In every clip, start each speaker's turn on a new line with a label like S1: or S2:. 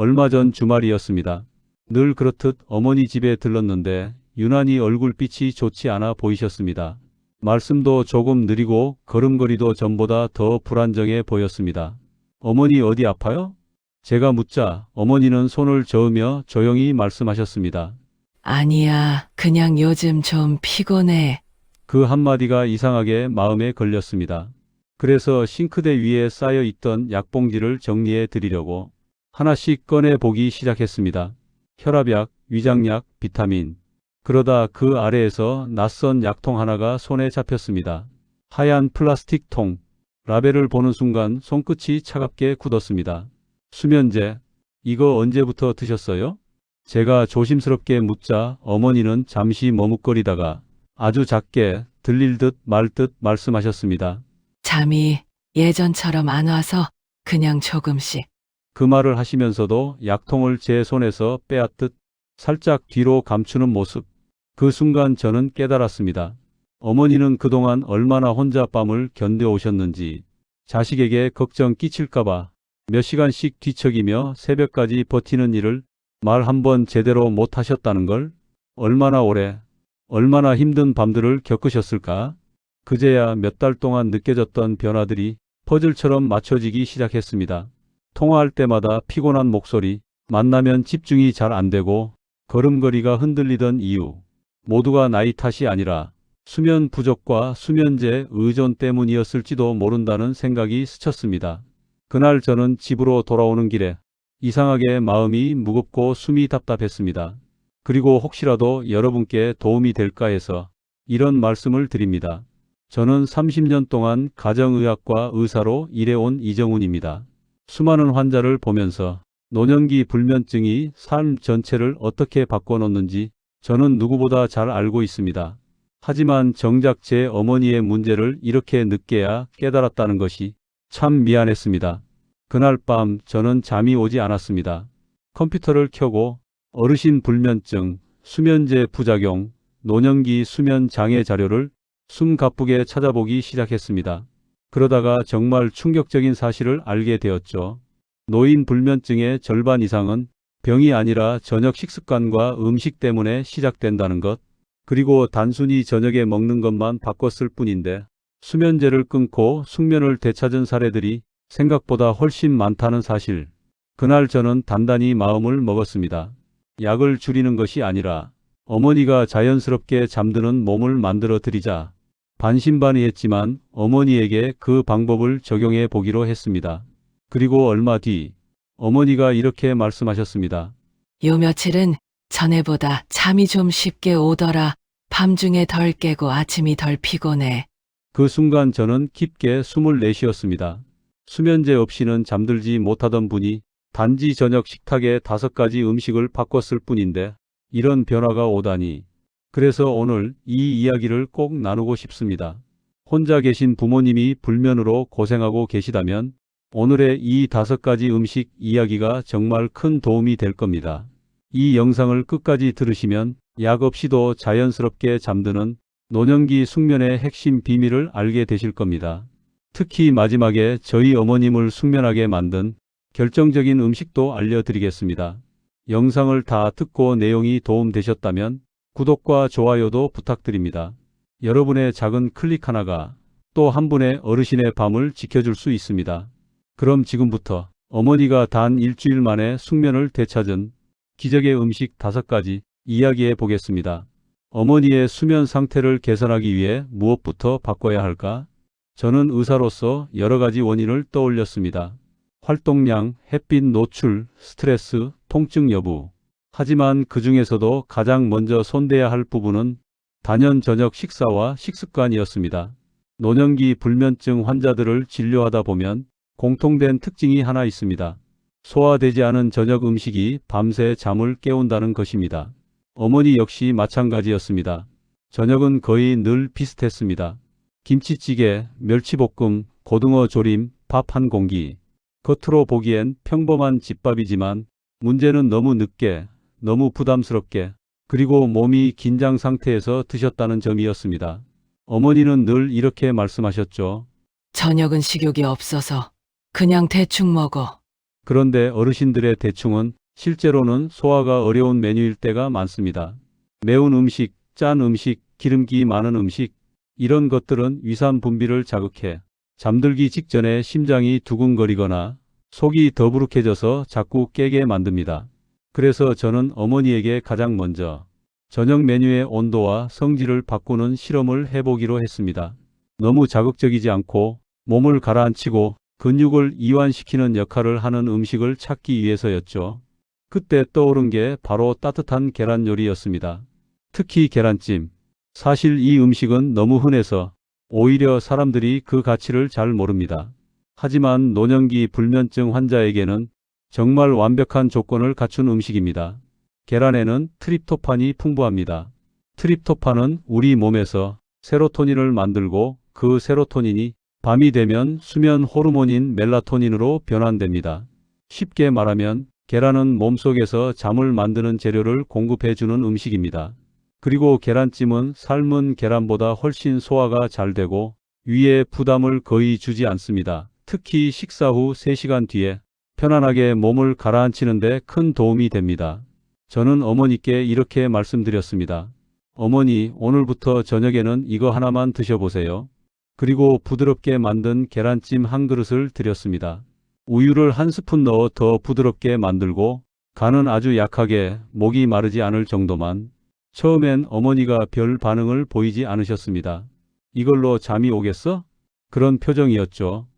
S1: 얼마 전 주말이었습니다. 늘 그렇듯 어머니 집에 들렀는데 유난히 얼굴빛이 좋지 않아 보이셨습니다. 말씀도 조금 느리고 걸음걸이도 전보다 더 불안정해 보였습니다. 어머니 어디 아파요? 제가 묻자 어머니는 손을 저으며 조용히 말씀하셨습니다.
S2: 아니야, 그냥 요즘 좀 피곤해.
S1: 그 한마디가 이상하게 마음에 걸렸습니다. 그래서 싱크대 위에 쌓여 있던 약봉지를 정리해 드리려고 하나씩 꺼내 보기 시작했습니다. 혈압약, 위장약, 비타민. 그러다 그 아래에서 낯선 약통 하나가 손에 잡혔습니다. 하얀 플라스틱 통. 라벨을 보는 순간 손끝이 차갑게 굳었습니다. 수면제. 이거 언제부터 드셨어요? 제가 조심스럽게 묻자 어머니는 잠시 머뭇거리다가 아주 작게 들릴 듯 말 듯 말씀하셨습니다.
S2: 잠이 예전처럼 안 와서 그냥 조금씩.
S1: 그 말을 하시면서도 약통을 제 손에서 빼앗듯 살짝 뒤로 감추는 모습. 그 순간 저는 깨달았습니다. 어머니는 그동안 얼마나 혼자 밤을 견뎌오셨는지 자식에게 걱정 끼칠까봐 몇 시간씩 뒤척이며 새벽까지 버티는 일을 말 한 번 제대로 못 하셨다는 걸 얼마나 오래, 얼마나 힘든 밤들을 겪으셨을까? 그제야 몇 달 동안 느껴졌던 변화들이 퍼즐처럼 맞춰지기 시작했습니다. 통화할 때마다 피곤한 목소리, 만나면 집중이 잘 안 되고 걸음걸이가 흔들리던 이유. 모두가 나이 탓이 아니라 수면 부족과 수면제 의존 때문이었을지도 모른다는 생각이 스쳤습니다. 그날 저는 집으로 돌아오는 길에 이상하게 마음이 무겁고 숨이 답답했습니다. 그리고 혹시라도 여러분께 도움이 될까 해서 이런 말씀을 드립니다. 저는 30년 동안 가정의학과 의사로 일해온 이정훈입니다. 수많은 환자를 보면서 노년기 불면증이 삶 전체를 어떻게 바꿔놓는지 저는 누구보다 잘 알고 있습니다. 하지만 정작 제 어머니의 문제를 이렇게 늦게야 깨달았다는 것이 참 미안했습니다. 그날 밤 저는 잠이 오지 않았습니다. 컴퓨터를 켜고 어르신 불면증, 수면제 부작용, 노년기 수면 장애 자료를 숨 가쁘게 찾아보기 시작했습니다. 그러다가 정말 충격적인 사실을 알게 되었죠. 노인 불면증의 절반 이상은 병이 아니라 저녁 식습관과 음식 때문에 시작된다는 것, 그리고 단순히 저녁에 먹는 것만 바꿨을 뿐인데 수면제를 끊고 숙면을 되찾은 사례들이 생각보다 훨씬 많다는 사실. 그날 저는 단단히 마음을 먹었습니다. 약을 줄이는 것이 아니라 어머니가 자연스럽게 잠드는 몸을 만들어 드리자 반신반의했지만 어머니에게 그 방법을 적용해 보기로 했습니다. 그리고 얼마 뒤 어머니가 이렇게 말씀하셨습니다.
S2: 요 며칠은 전에보다 잠이 좀 쉽게 오더라. 밤중에 덜 깨고 아침이 덜 피곤해.
S1: 그 순간 저는 깊게 숨을 내쉬었습니다. 수면제 없이는 잠들지 못하던 분이 단지 저녁 식탁에 다섯 가지 음식을 바꿨을 뿐인데 이런 변화가 오다니. 그래서 오늘 이 이야기를 꼭 나누고 싶습니다. 혼자 계신 부모님이 불면으로 고생하고 계시다면 오늘의 이 다섯 가지 음식 이야기가 정말 큰 도움이 될 겁니다. 이 영상을 끝까지 들으시면 약 없이도 자연스럽게 잠드는 노년기 숙면의 핵심 비밀을 알게 되실 겁니다. 특히 마지막에 저희 어머님을 숙면하게 만든 결정적인 음식도 알려드리겠습니다. 영상을 다 듣고 내용이 도움되셨다면 구독과 좋아요도 부탁드립니다. 여러분의 작은 클릭 하나가 또 한 분의 어르신의 밤을 지켜줄 수 있습니다. 그럼 지금부터 어머니가 단 일주일 만에 숙면을 되찾은 기적의 음식 다섯 가지 이야기해 보겠습니다. 어머니의 수면 상태를 개선하기 위해 무엇부터 바꿔야 할까? 저는 의사로서 여러 가지 원인을 떠올렸습니다. 활동량, 햇빛 노출, 스트레스, 통증 여부. 하지만 그 중에서도 가장 먼저 손대야 할 부분은 단연 저녁 식사와 식습관이었습니다. 노년기 불면증 환자들을 진료하다 보면 공통된 특징이 하나 있습니다. 소화되지 않은 저녁 음식이 밤새 잠을 깨운다는 것입니다. 어머니 역시 마찬가지였습니다. 저녁은 거의 늘 비슷했습니다. 김치찌개, 멸치볶음, 고등어 조림, 밥 한 공기. 겉으로 보기엔 평범한 집밥이지만 문제는 너무 늦게, 너무 부담스럽게, 그리고 몸이 긴장 상태에서 드셨다는 점이었습니다. 어머니는 늘 이렇게 말씀하셨죠.
S2: 저녁은 식욕이 없어서 그냥 대충 먹어.
S1: 그런데 어르신들의 대충은 실제로는 소화가 어려운 메뉴일 때가 많습니다. 매운 음식, 짠 음식, 기름기 많은 음식, 이런 것들은 위산 분비를 자극해 잠들기 직전에 심장이 두근거리거나 속이 더부룩해져서 자꾸 깨게 만듭니다. 그래서 저는 어머니에게 가장 먼저 저녁 메뉴의 온도와 성질을 바꾸는 실험을 해보기로 했습니다. 너무 자극적이지 않고 몸을 가라앉히고 근육을 이완시키는 역할을 하는 음식을 찾기 위해서였죠. 그때 떠오른 게 바로 따뜻한 계란 요리였습니다. 특히 계란찜. 사실 이 음식은 너무 흔해서 오히려 사람들이 그 가치를 잘 모릅니다. 하지만 노년기 불면증 환자에게는 정말 완벽한 조건을 갖춘 음식입니다. 계란에는 트립토판이 풍부합니다. 트립토판은 우리 몸에서 세로토닌을 만들고 그 세로토닌이 밤이 되면 수면 호르몬인 멜라토닌으로 변환됩니다. 쉽게 말하면 계란은 몸속에서 잠을 만드는 재료를 공급해주는 음식입니다. 그리고 계란찜은 삶은 계란보다 훨씬 소화가 잘 되고 위에 부담을 거의 주지 않습니다. 특히 식사 후 3시간 뒤에 편안하게 몸을 가라앉히는데 큰 도움이 됩니다. 저는 어머니께 이렇게 말씀드렸습니다. 어머니, 오늘부터 저녁에는 이거 하나만 드셔보세요. 그리고 부드럽게 만든 계란찜 한 그릇을 드렸습니다. 우유를 한 스푼 넣어 더 부드럽게 만들고 간은 아주 약하게 목이 마르지 않을 정도만 처음엔 어머니가 별 반응을 보이지 않으셨습니다. 이걸로 잠이 오겠어? 그런 표정이었죠.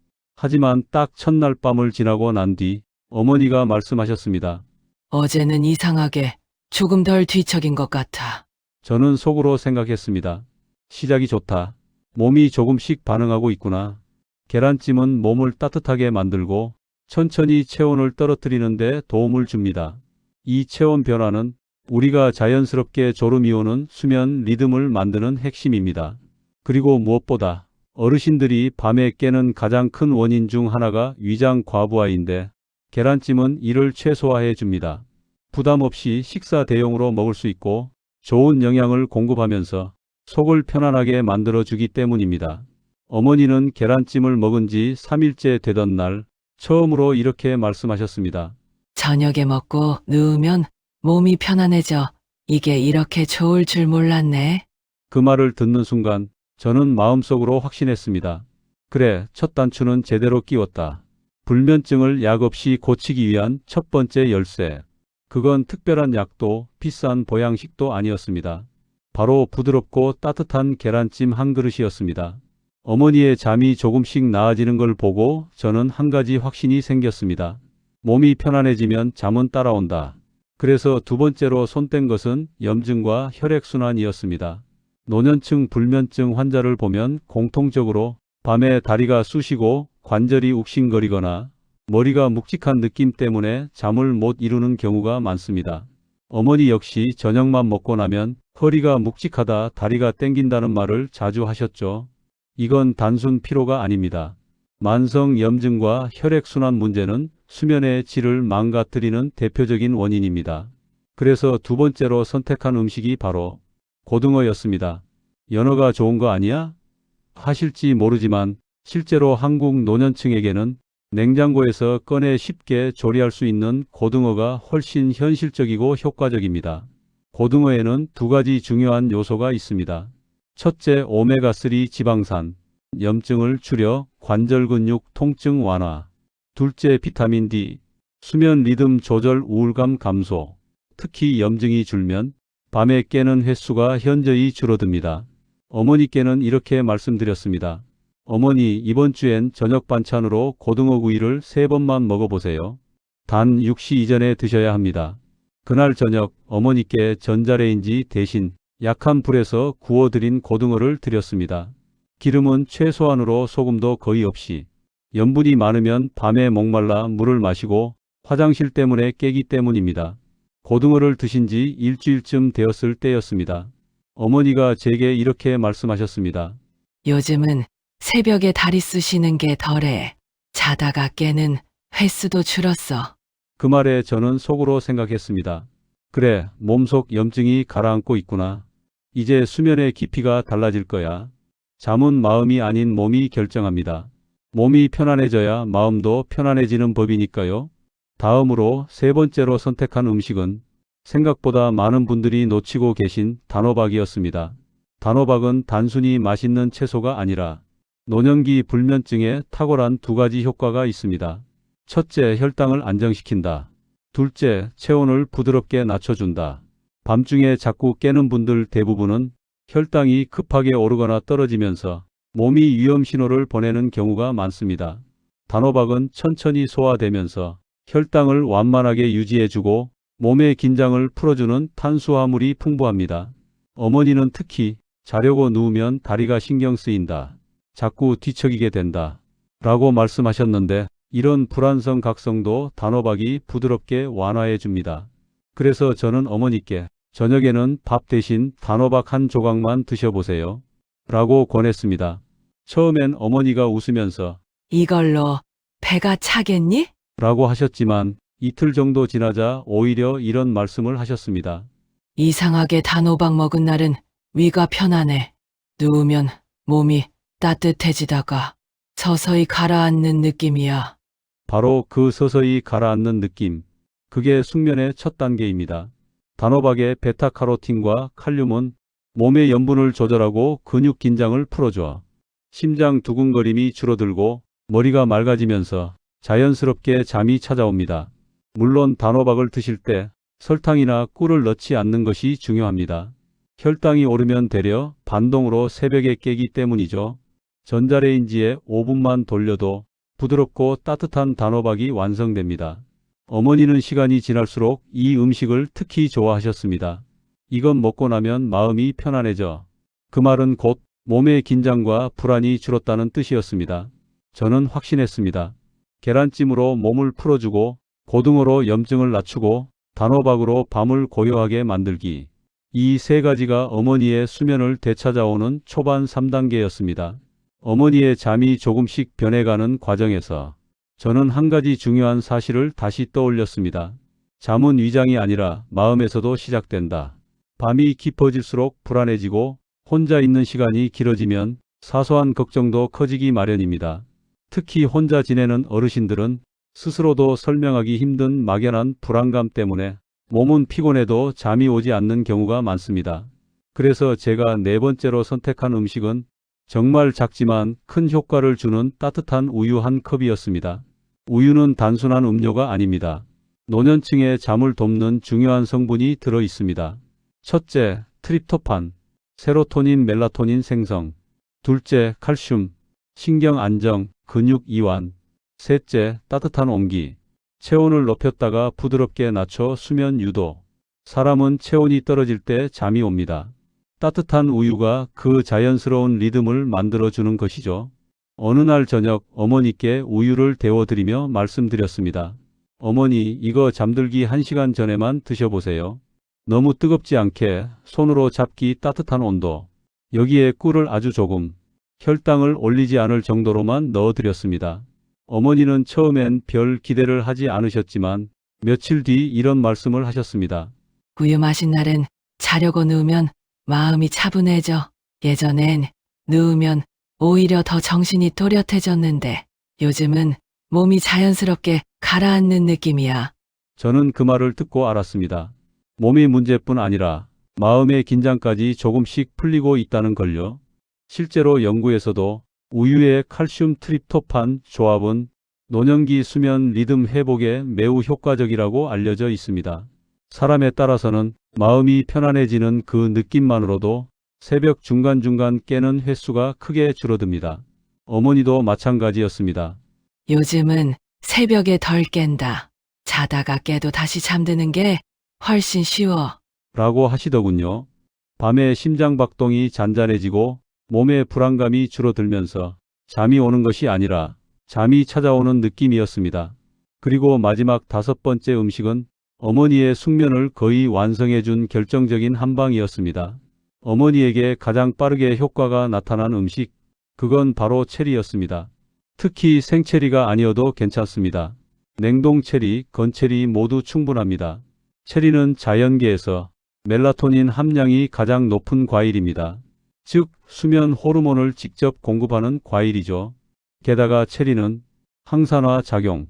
S1: 하지만 딱 첫날 밤을 지나고 난 뒤 어머니가 말씀하셨습니다.
S2: 어제는 이상하게 조금 덜 뒤척인 것 같아.
S1: 저는 속으로 생각했습니다. 시작이 좋다. 몸이 조금씩 반응하고 있구나. 계란찜은 몸을 따뜻하게 만들고 천천히 체온을 떨어뜨리는데 도움을 줍니다. 이 체온 변화는 우리가 자연스럽게 졸음이 오는 수면 리듬을 만드는 핵심입니다. 그리고 무엇보다 어르신들이 밤에 깨는 가장 큰 원인 중 하나가 위장 과부하인데 계란찜은 이를 최소화해 줍니다. 부담 없이 식사 대용으로 먹을 수 있고 좋은 영양을 공급하면서 속을 편안하게 만들어 주기 때문입니다. 어머니는 계란찜을 먹은 지 3일째 되던 날 처음으로 이렇게 말씀하셨습니다.
S2: 저녁에 먹고 누우면 몸이 편안해져. 이게 이렇게 좋을 줄 몰랐네.
S1: 그 말을 듣는 순간 저는 마음속으로 확신했습니다. 그래, 첫 단추는 제대로 끼웠다. 불면증을 약 없이 고치기 위한 첫 번째 열쇠. 그건 특별한 약도 비싼 보양식도 아니었습니다. 바로 부드럽고 따뜻한 계란찜 한 그릇이었습니다. 어머니의 잠이 조금씩 나아지는 걸 보고 저는 한 가지 확신이 생겼습니다. 몸이 편안해지면 잠은 따라온다. 그래서 두 번째로 손댄 것은 염증과 혈액순환이었습니다. 노년층 불면증 환자를 보면 공통적으로 밤에 다리가 쑤시고 관절이 욱신거리거나 머리가 묵직한 느낌 때문에 잠을 못 이루는 경우가 많습니다. 어머니 역시 저녁만 먹고 나면 허리가 묵직하다 다리가 땡긴다는 말을 자주 하셨죠. 이건 단순 피로가 아닙니다. 만성 염증과 혈액순환 문제는 수면의 질을 망가뜨리는 대표적인 원인입니다. 그래서 두 번째로 선택한 음식이 바로 고등어였습니다. 연어가 좋은 거 아니야? 하실지 모르지만 실제로 한국 노년층에게는 냉장고에서 꺼내 쉽게 조리할 수 있는 고등어가 훨씬 현실적이고 효과적입니다. 고등어에는 두 가지 중요한 요소가 있습니다. 첫째, 오메가3 지방산, 염증을 줄여 관절 근육 통증 완화. 둘째, 비타민 D, 수면 리듬 조절 우울감 감소. 특히 염증이 줄면 밤에 깨는 횟수가 현저히 줄어듭니다. 어머니께는 이렇게 말씀드렸습니다. 어머니, 이번 주엔 저녁 반찬으로 고등어 구이를 세 번만 먹어보세요. 단 6시 이전에 드셔야 합니다. 그날 저녁 어머니께 전자레인지 대신 약한 불에서 구워드린 고등어를 드렸습니다. 기름은 최소한으로 소금도 거의 없이 염분이 많으면 밤에 목말라 물을 마시고 화장실 때문에 깨기 때문입니다. 고등어를 드신 지 일주일쯤 되었을 때였습니다. 어머니가 제게 이렇게 말씀하셨습니다.
S2: 요즘은 새벽에 다리 쓰시는 게 덜해. 자다가 깨는 횟수도 줄었어.
S1: 그 말에 저는 속으로 생각했습니다. 그래, 몸속 염증이 가라앉고 있구나. 이제 수면의 깊이가 달라질 거야. 잠은 마음이 아닌 몸이 결정합니다. 몸이 편안해져야 마음도 편안해지는 법이니까요. 다음으로 세 번째로 선택한 음식은 생각보다 많은 분들이 놓치고 계신 단호박이었습니다. 단호박은 단순히 맛있는 채소가 아니라 노년기 불면증에 탁월한 두 가지 효과가 있습니다. 첫째, 혈당을 안정시킨다. 둘째, 체온을 부드럽게 낮춰준다. 밤중에 자꾸 깨는 분들 대부분은 혈당이 급하게 오르거나 떨어지면서 몸이 위험 신호를 보내는 경우가 많습니다. 단호박은 천천히 소화되면서 혈당을 완만하게 유지해주고 몸의 긴장을 풀어주는 탄수화물이 풍부합니다. 어머니는 특히 자려고 누우면 다리가 신경 쓰인다. 자꾸 뒤척이게 된다. 라고 말씀하셨는데 이런 불안성 각성도 단호박이 부드럽게 완화해 줍니다. 그래서 저는 어머니께 저녁에는 밥 대신 단호박 한 조각만 드셔보세요. 라고 권했습니다. 처음엔 어머니가 웃으면서
S2: 이걸로 배가 차겠니?
S1: 라고 하셨지만 이틀 정도 지나자 오히려 이런 말씀을 하셨습니다.
S2: 이상하게 단호박 먹은 날은 위가 편안해. 누우면 몸이 따뜻해지다가 서서히 가라앉는 느낌이야.
S1: 바로 그 서서히 가라앉는 느낌. 그게 숙면의 첫 단계입니다. 단호박의 베타카로틴과 칼륨은 몸의 염분을 조절하고 근육 긴장을 풀어줘. 심장 두근거림이 줄어들고 머리가 맑아지면서 자연스럽게 잠이 찾아옵니다. 물론 단호박을 드실 때 설탕이나 꿀을 넣지 않는 것이 중요합니다. 혈당이 오르면 되려 반동으로 새벽에 깨기 때문이죠. 전자레인지에 5분만 돌려도 부드럽고 따뜻한 단호박이 완성됩니다. 어머니는 시간이 지날수록 이 음식을 특히 좋아하셨습니다. 이건 먹고 나면 마음이 편안해져. 그 말은 곧 몸의 긴장과 불안이 줄었다는 뜻이었습니다. 저는 확신했습니다. 계란찜으로 몸을 풀어주고 고등어로 염증을 낮추고 단호박으로 밤을 고요하게 만들기. 이 세 가지가 어머니의 수면을 되찾아오는 초반 3단계였습니다. 어머니의 잠이 조금씩 변해가는 과정에서 저는 한 가지 중요한 사실을 다시 떠올렸습니다. 잠은 위장이 아니라 마음에서도 시작된다. 밤이 깊어질수록 불안해지고 혼자 있는 시간이 길어지면 사소한 걱정도 커지기 마련입니다. 특히 혼자 지내는 어르신들은 스스로도 설명하기 힘든 막연한 불안감 때문에 몸은 피곤해도 잠이 오지 않는 경우가 많습니다. 그래서 제가 네 번째로 선택한 음식은 정말 작지만 큰 효과를 주는 따뜻한 우유 한 컵이었습니다. 우유는 단순한 음료가 아닙니다. 노년층의 잠을 돕는 중요한 성분이 들어 있습니다. 첫째, 트립토판, 세로토닌, 멜라토닌 생성. 둘째, 칼슘, 신경 안정, 근육 이완. 셋째, 따뜻한 온기. 체온을 높였다가 부드럽게 낮춰 수면 유도. 사람은 체온이 떨어질 때 잠이 옵니다. 따뜻한 우유가 그 자연스러운 리듬을 만들어주는 것이죠. 어느 날 저녁 어머니께 우유를 데워드리며 말씀드렸습니다. 어머니, 이거 잠들기 1시간 전에만 드셔보세요. 너무 뜨겁지 않게 손으로 잡기 따뜻한 온도. 여기에 꿀을 아주 조금, 혈당을 올리지 않을 정도로만 넣어드렸습니다. 어머니는 처음엔 별 기대를 하지 않으셨지만 며칠 뒤 이런 말씀을 하셨습니다.
S2: 우유 마신 날은 자려고 누우면 마음이 차분해져. 예전엔 누우면 오히려 더 정신이 또렷해졌는데 요즘은 몸이 자연스럽게 가라앉는 느낌이야.
S1: 저는 그 말을 듣고 알았습니다. 몸의 문제뿐 아니라 마음의 긴장까지 조금씩 풀리고 있다는 걸요. 실제로 연구에서도 우유의 칼슘 트립토판 조합은 노년기 수면 리듬 회복에 매우 효과적이라고 알려져 있습니다. 사람에 따라서는 마음이 편안해지는 그 느낌만으로도 새벽 중간중간 깨는 횟수가 크게 줄어듭니다. 어머니도 마찬가지였습니다.
S2: 요즘은 새벽에 덜 깬다. 자다가 깨도 다시 잠드는 게 훨씬 쉬워.
S1: 라고 하시더군요. 밤에 심장박동이 잔잔해지고 몸의 불안감이 줄어들면서 잠이 오는 것이 아니라 잠이 찾아오는 느낌이었습니다. 그리고 마지막 다섯 번째 음식은 어머니의 숙면을 거의 완성해준 결정적인 한방이었습니다. 어머니에게 가장 빠르게 효과가 나타난 음식, 그건 바로 체리였습니다. 특히 생체리가 아니어도 괜찮습니다. 냉동 체리, 건체리 모두 충분합니다. 체리는 자연계에서 멜라토닌 함량이 가장 높은 과일입니다. 즉, 수면 호르몬을 직접 공급하는 과일이죠. 게다가 체리는 항산화 작용,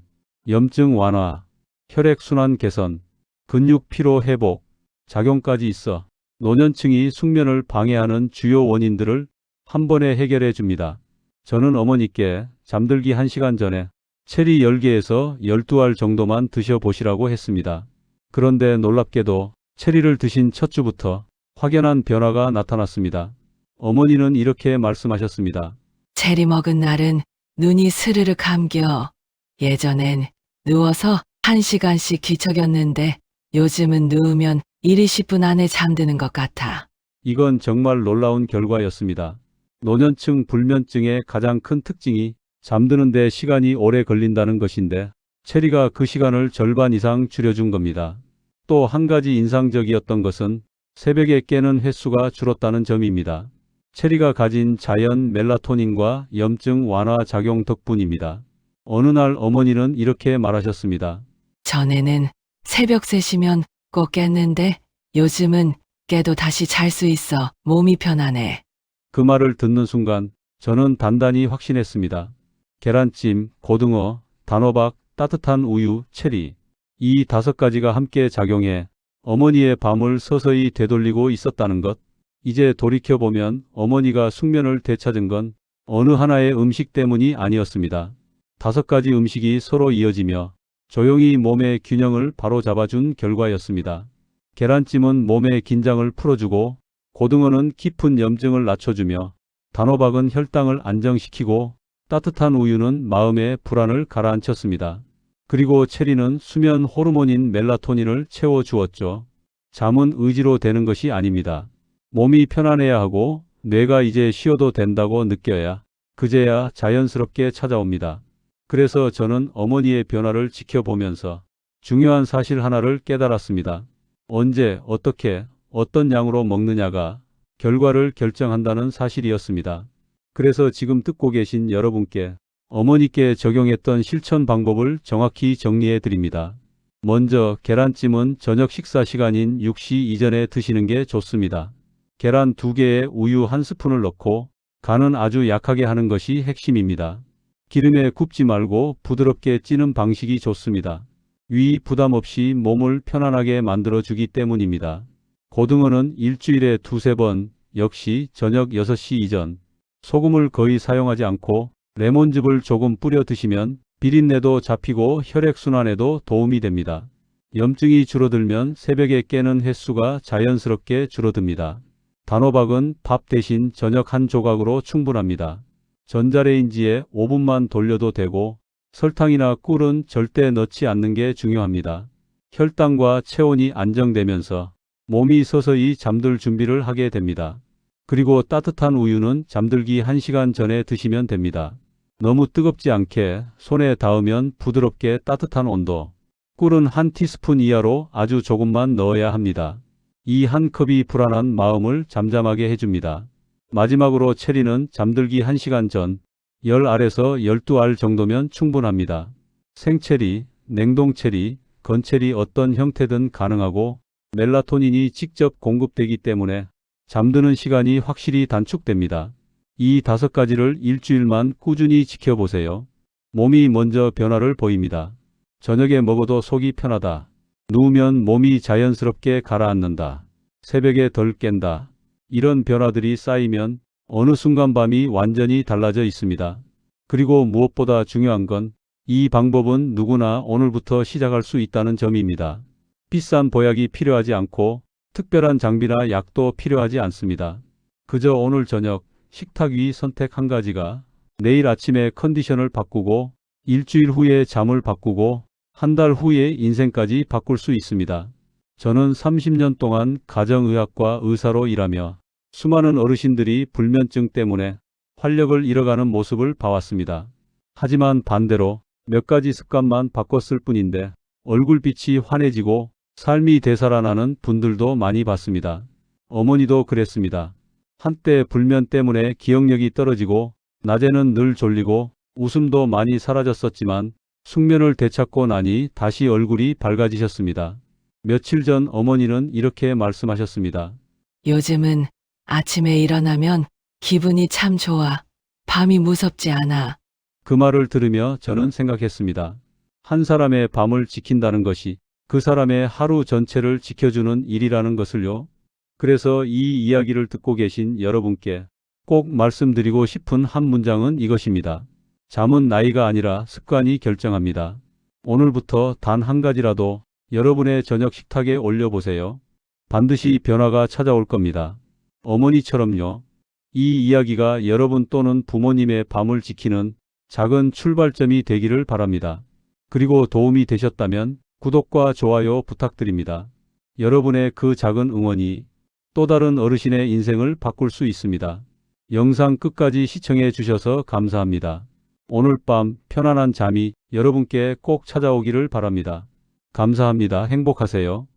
S1: 염증 완화, 혈액순환 개선, 근육 피로 회복, 작용까지 있어 노년층이 숙면을 방해하는 주요 원인들을 한 번에 해결해 줍니다. 저는 어머니께 잠들기 1시간 전에 체리 10개에서 12알 정도만 드셔보시라고 했습니다. 그런데 놀랍게도 체리를 드신 첫 주부터 확연한 변화가 나타났습니다. 어머니는 이렇게 말씀하셨습니다.
S2: 체리 먹은 날은 눈이 스르르 감겨. 예전엔 누워서 한 시간씩 뒤척였는데 요즘은 누우면 1, 20분 안에 잠드는 것 같아.
S1: 이건 정말 놀라운 결과였습니다. 노년층 불면증의 가장 큰 특징이 잠드는데 시간이 오래 걸린다는 것인데 체리가 그 시간을 절반 이상 줄여준 겁니다. 또 한 가지 인상적이었던 것은 새벽에 깨는 횟수가 줄었다는 점입니다. 체리가 가진 자연 멜라토닌과 염증 완화 작용 덕분입니다. 어느 날 어머니는 이렇게 말하셨습니다.
S2: 전에는 새벽 3시면 꼭 깼는데 요즘은 깨도 다시 잘 수 있어. 몸이 편하네.
S1: 그 말을 듣는 순간 저는 단단히 확신했습니다. 계란찜, 고등어, 단호박, 따뜻한 우유, 체리. 이 다섯 가지가 함께 작용해 어머니의 밤을 서서히 되돌리고 있었다는 것. 이제 돌이켜보면 어머니가 숙면을 되찾은 건 어느 하나의 음식 때문이 아니었습니다. 다섯 가지 음식이 서로 이어지며 조용히 몸의 균형을 바로 잡아준 결과였습니다. 계란찜은 몸의 긴장을 풀어주고 고등어는 깊은 염증을 낮춰주며 단호박은 혈당을 안정시키고 따뜻한 우유는 마음의 불안을 가라앉혔습니다. 그리고 체리는 수면 호르몬인 멜라토닌을 채워주었죠. 잠은 의지로 되는 것이 아닙니다. 몸이 편안해야 하고 뇌가 이제 쉬어도 된다고 느껴야 그제야 자연스럽게 찾아옵니다. 그래서 저는 어머니의 변화를 지켜보면서 중요한 사실 하나를 깨달았습니다. 언제, 어떻게, 어떤 양으로 먹느냐가 결과를 결정한다는 사실이었습니다. 그래서 지금 듣고 계신 여러분께 어머니께 적용했던 실천 방법을 정확히 정리해 드립니다. 먼저 계란찜은 저녁 식사 시간인 6시 이전에 드시는 게 좋습니다. 계란 2개에 우유 1스푼을 넣고 간은 아주 약하게 하는 것이 핵심입니다. 기름에 굽지 말고 부드럽게 찌는 방식이 좋습니다. 위 부담 없이 몸을 편안하게 만들어 주기 때문입니다. 고등어는 일주일에 두세 번, 역시 저녁 6시 이전. 소금을 거의 사용하지 않고 레몬즙을 조금 뿌려 드시면 비린내도 잡히고 혈액순환에도 도움이 됩니다. 염증이 줄어들면 새벽에 깨는 횟수가 자연스럽게 줄어듭니다. 단호박은 밥 대신 저녁 한 조각으로 충분합니다. 전자레인지에 5분만 돌려도 되고 설탕이나 꿀은 절대 넣지 않는 게 중요합니다. 혈당과 체온이 안정되면서 몸이 서서히 잠들 준비를 하게 됩니다. 그리고 따뜻한 우유는 잠들기 1시간 전에 드시면 됩니다. 너무 뜨겁지 않게 손에 닿으면 부드럽게 따뜻한 온도. 꿀은 한 티스푼 이하로 아주 조금만 넣어야 합니다. 이 한 컵이 불안한 마음을 잠잠하게 해줍니다. 마지막으로 체리는 잠들기 1시간 전 10알에서 12알 정도면 충분합니다. 생체리, 냉동체리, 건체리 어떤 형태든 가능하고 멜라토닌이 직접 공급되기 때문에 잠드는 시간이 확실히 단축됩니다. 이 다섯 가지를 일주일만 꾸준히 지켜보세요. 몸이 먼저 변화를 보입니다. 저녁에 먹어도 속이 편하다. 누우면 몸이 자연스럽게 가라앉는다. 새벽에 덜 깬다. 이런 변화들이 쌓이면 어느 순간 밤이 완전히 달라져 있습니다. 그리고 무엇보다 중요한 건 이 방법은 누구나 오늘부터 시작할 수 있다는 점입니다. 비싼 보약이 필요하지 않고 특별한 장비나 약도 필요하지 않습니다. 그저 오늘 저녁 식탁 위 선택 한 가지가 내일 아침에 컨디션을 바꾸고 일주일 후에 잠을 바꾸고 한 달 후에 인생까지 바꿀 수 있습니다. 저는 30년 동안 가정의학과 의사로 일하며 수많은 어르신들이 불면증 때문에 활력을 잃어가는 모습을 봐왔습니다. 하지만 반대로 몇 가지 습관만 바꿨을 뿐인데 얼굴빛이 환해지고 삶이 되살아나는 분들도 많이 봤습니다. 어머니도 그랬습니다. 한때 불면 때문에 기억력이 떨어지고 낮에는 늘 졸리고 웃음도 많이 사라졌었지만 숙면을 되찾고 나니 다시 얼굴이 밝아지셨습니다. 며칠 전 어머니는 이렇게 말씀하셨습니다.
S2: 요즘은 아침에 일어나면 기분이 참 좋아. 밤이 무섭지 않아.
S1: 그 말을 들으며 저는 생각했습니다. 한 사람의 밤을 지킨다는 것이 그 사람의 하루 전체를 지켜주는 일이라는 것을요. 그래서 이 이야기를 듣고 계신 여러분께 꼭 말씀드리고 싶은 한 문장은 이것입니다. 잠은 나이가 아니라 습관이 결정합니다. 오늘부터 단 한 가지라도 여러분의 저녁 식탁에 올려보세요. 반드시 변화가 찾아올 겁니다. 어머니처럼요. 이 이야기가 여러분 또는 부모님의 밤을 지키는 작은 출발점이 되기를 바랍니다. 그리고 도움이 되셨다면 구독과 좋아요 부탁드립니다. 여러분의 그 작은 응원이 또 다른 어르신의 인생을 바꿀 수 있습니다. 영상 끝까지 시청해 주셔서 감사합니다. 오늘 밤 편안한 잠이 여러분께 꼭 찾아오기를 바랍니다. 감사합니다. 행복하세요.